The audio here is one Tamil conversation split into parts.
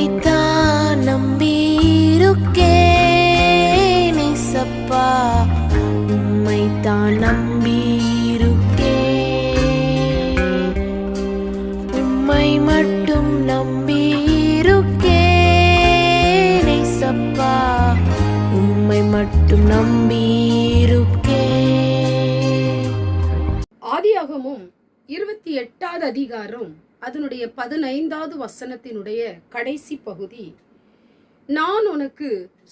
உம்மைத்தான் நம்பியிருக்கேன் ஏசப்பா உம்மைத்தான் நம்பியிருக்கேன் உம்மை மட்டும் நம்பியிருக்கேன் ஏசப்பா உம்மை மட்டும் நம்பியிருக்கேன் ஆதியாகமும் இருபத்தி எட்டாவது அதிகாரம். அதனுடைய பதினைந்தாவது வசனத்தினுடைய கடைசி பகுதி நான் உனக்கு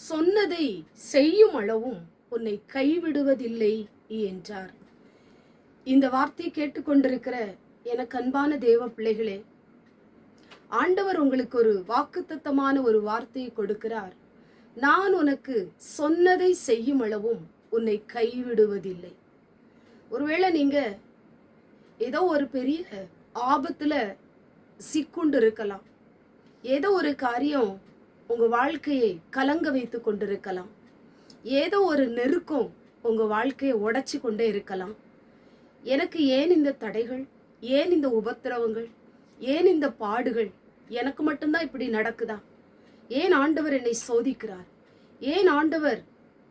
சொன்னதை செய்யும் அளவும் உன்னை கைவிடுவதில்லை என்றார். இந்த வார்த்தையை கேட்டுக்கொண்டிருக்கிற எனக்கு அன்பான தேவ பிள்ளைகளே ஆண்டவர் உங்களுக்கு ஒரு வாக்குத்தத்தமான ஒரு வார்த்தையை கொடுக்கிறார். நான் உனக்கு சொன்னதை செய்யும் அளவும் உன்னை கைவிடுவதில்லை. ஒருவேளை நீங்க ஏதோ ஒரு பெரிய ஆபத்துல சிக்குண்டு இருக்கலாம் ஏதோ ஒரு காரியம் உங்கள் வாழ்க்கையை கலங்க வைத்து கொண்டிருக்கலாம். ஏதோ ஒரு நெருக்கம் உங்கள் வாழ்க்கையை உடச்சி கொண்டே இருக்கலாம். எனக்கு ஏன் இந்த தடைகள்? ஏன் இந்த உபத்திரவங்கள்? ஏன் இந்த பாடுகள்? எனக்கு மட்டும்தான் இப்படி நடக்குதா? ஏன் ஆண்டவர் என்னை சோதிக்கிறார்? ஏன் ஆண்டவர்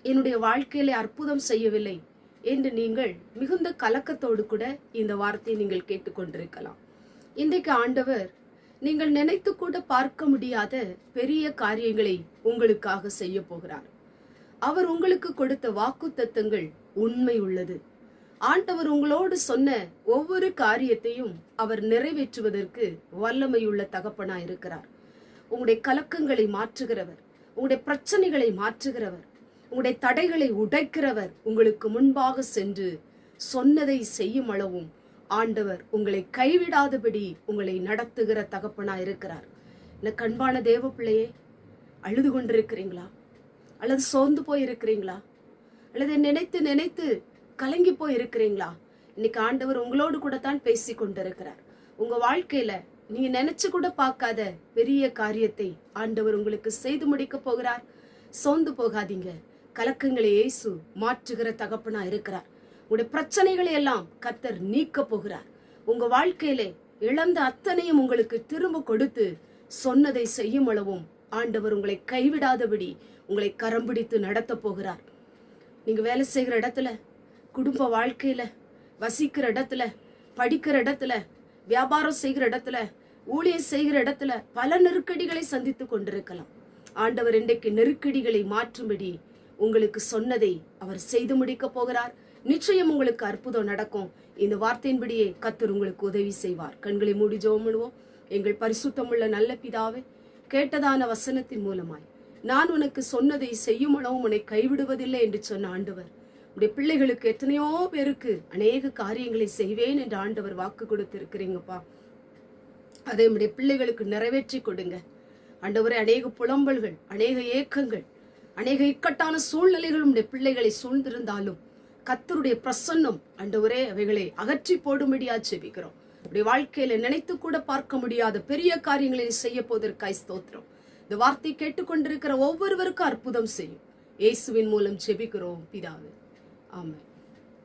என்னுடைய வாழ்க்கையில அற்புதம் செய்யவில்லை? என்று நீங்கள் மிகுந்த கலக்கத்தோடு கூட இந்த வார்த்தையை நீங்கள் கேட்டுக்கொண்டிருக்கலாம். இன்றைக்கு ஆண்டவர் நீங்கள் நினைத்து கூட பார்க்க முடியாத பெரிய காரியங்களை உங்களுக்காக செய்ய போகிறார். அவர் உங்களுக்கு கொடுத்த வாக்குத்தத்தங்கள் உண்மை உள்ளது. ஆண்டவர் உங்களோடு சொன்ன ஒவ்வொரு காரியத்தையும் அவர் நிறைவேற்றுவதற்கு வல்லமையுள்ள தகப்பனா இருக்கிறார். உங்களுடைய கலக்கங்களை மாற்றுகிறவர் உங்களுடைய பிரச்சனைகளை மாற்றுகிறவர் உங்களுடைய தடைகளை உடைக்கிறவர் உங்களுக்கு முன்பாக சென்று சொன்னதை செய்யும் அளவும் ஆண்டவர் உங்களை கைவிடாதபடி உங்களை நடத்துகிற தகப்பனா இருக்கிறார். இந்த கண்பான தேவ பிள்ளையே அழுது கொண்டிருக்கிறீங்களா? அல்லது சோர்ந்து போய் இருக்கிறீங்களா அல்லது நினைத்து நினைத்து கலங்கி போய் இருக்கிறீங்களா இன்னைக்கு ஆண்டவர் உங்களோடு கூட தான் பேசி கொண்டிருக்கிறார். உங்க வாழ்க்கையில நீங்க நினைச்சு கூட பார்க்காத பெரிய காரியத்தை ஆண்டவர் உங்களுக்கு செய்து முடிக்க போகிறார். சோர்ந்து போகாதீங்க. கலக்கங்களை இயேசு மாற்றுகிற தகப்பனா இருக்கிறார். உங்களுடைய பிரச்சனைகளை எல்லாம் கத்தர் நீக்க போகிறார். உங்க வாழ்க்கையிலே இழந்த அத்தனையும் உங்களுக்கு திரும்ப கொடுத்து சொன்னதை செய்யும் அளவும் ஆண்டவர் உங்களை கைவிடாதபடி உங்களை கரம் பிடித்து நடத்த போகிறார். நீங்க வேலை செய்கிற இடத்துல குடும்ப வாழ்க்கையில வசிக்கிற இடத்துல படிக்கிற இடத்துல வியாபாரம் செய்கிற இடத்துல ஊழியம் செய்கிற இடத்துல பல நெருக்கடிகளை சந்தித்து கொண்டிருக்கலாம். ஆண்டவர் இன்றைக்கு நெருக்கடிகளை மாற்றும்படி உங்களுக்கு சொன்னதை அவர் செய்து முடிக்கப் போகிறார். நிச்சயம் உங்களுக்கு அற்புதம் நடக்கும். இந்த வார்த்தையின்படியே கத்தர் உங்களுக்கு உதவி செய்வார். கண்களை மூடி ஜோமிடுவோம் பண்ணுவோம். எங்கள் பரிசுத்தமுள்ள நல்ல பிதாவே கேட்டதான வசனத்தின் மூலமாய் நான் உனக்கு சொன்னதை செய்யுமளவும் உன்னை கைவிடுவதில்லை என்று சொன்ன ஆண்டவர். உடைய பிள்ளைகளுக்கு எத்தனையோ பேருக்கு அநேக காரியங்களை செய்வேன் என்று ஆண்டவர் வாக்கு கொடுத்திருக்கிறீங்கப்பா. அதை உடைய பிள்ளைகளுக்கு நிறைவேற்றி கொடுங்க. ஆண்டவரே அநேக புலம்பல்கள் அநேக ஏக்கங்கள் அநேக இக்கட்டான சூழ்நிலைகள் உடைய பிள்ளைகளை சூழ்ந்திருந்தாலும் கத்தருடைய பிரசன்னம் அண்டவரே அவைகளை அகற்றி போடும்படியா செபிக்கிறோம் அப்படி வாழ்க்கையில நினைத்து கூட பார்க்க முடியாத பெரிய காரியங்களை செய்ய போவதற்காய் ஸ்தோத்திரம். இந்த வார்த்தை கேட்டுக்கொண்டிருக்கிற ஒவ்வொருவருக்கும் அற்புதம் செய்யும். இயேசுவின் மூலம் ஜெபிக்கிறோம் பிதாவே. ஆமாம்